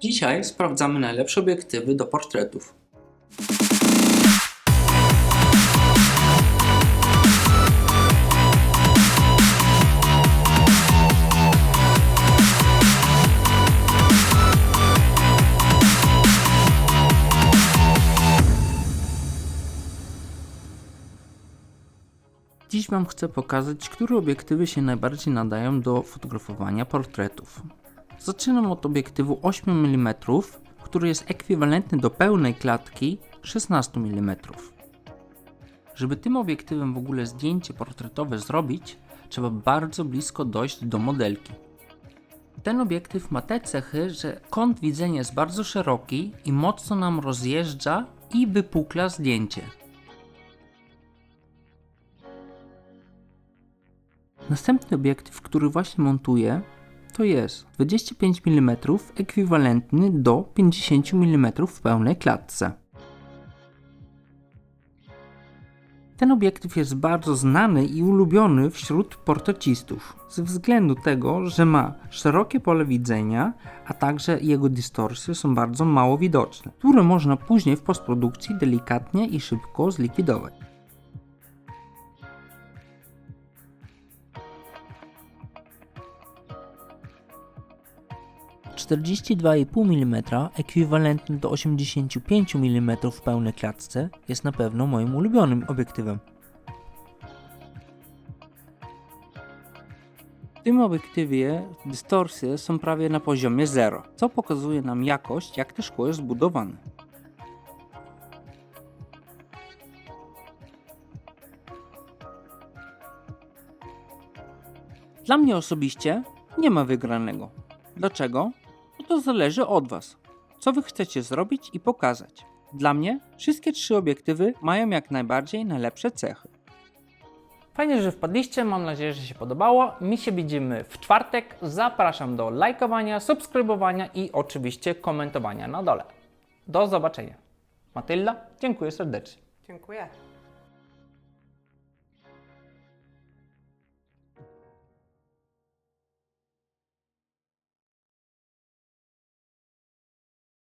Dzisiaj sprawdzamy najlepsze obiektywy do portretów. Dziś Wam chcę pokazać, które obiektywy się najbardziej nadają do fotografowania portretów. Zaczynam od obiektywu 8 mm, który jest ekwiwalentny do pełnej klatki 16 mm. Żeby tym obiektywem w ogóle zdjęcie portretowe zrobić, trzeba bardzo blisko dojść do modelki. Ten obiektyw ma te cechy, że kąt widzenia jest bardzo szeroki i mocno nam rozjeżdża i wypukla zdjęcie. Następny obiektyw, który właśnie montuję, to jest 25 mm ekwiwalentny do 50 mm w pełnej klatce. Ten obiektyw jest bardzo znany i ulubiony wśród portrecistów ze względu tego, że ma szerokie pole widzenia, a także jego dystorsje są bardzo mało widoczne, które można później w postprodukcji delikatnie i szybko zlikwidować. 42,5 mm ekwiwalentny do 85 mm w pełnej klatce jest na pewno moim ulubionym obiektywem. W tym obiektywie dystorsje są prawie na poziomie 0, co pokazuje nam jakość, jak to szkło jest zbudowane. Dla mnie osobiście nie ma wygranego. Dlaczego? To zależy od Was. Co Wy chcecie zrobić i pokazać. Dla mnie wszystkie trzy obiektywy mają jak najbardziej najlepsze cechy. Fajnie, że wpadliście, mam nadzieję, że się podobało. Mi się widzimy w czwartek. Zapraszam do lajkowania, subskrybowania i oczywiście komentowania na dole. Do zobaczenia. Matylda, dziękuję serdecznie. Dziękuję.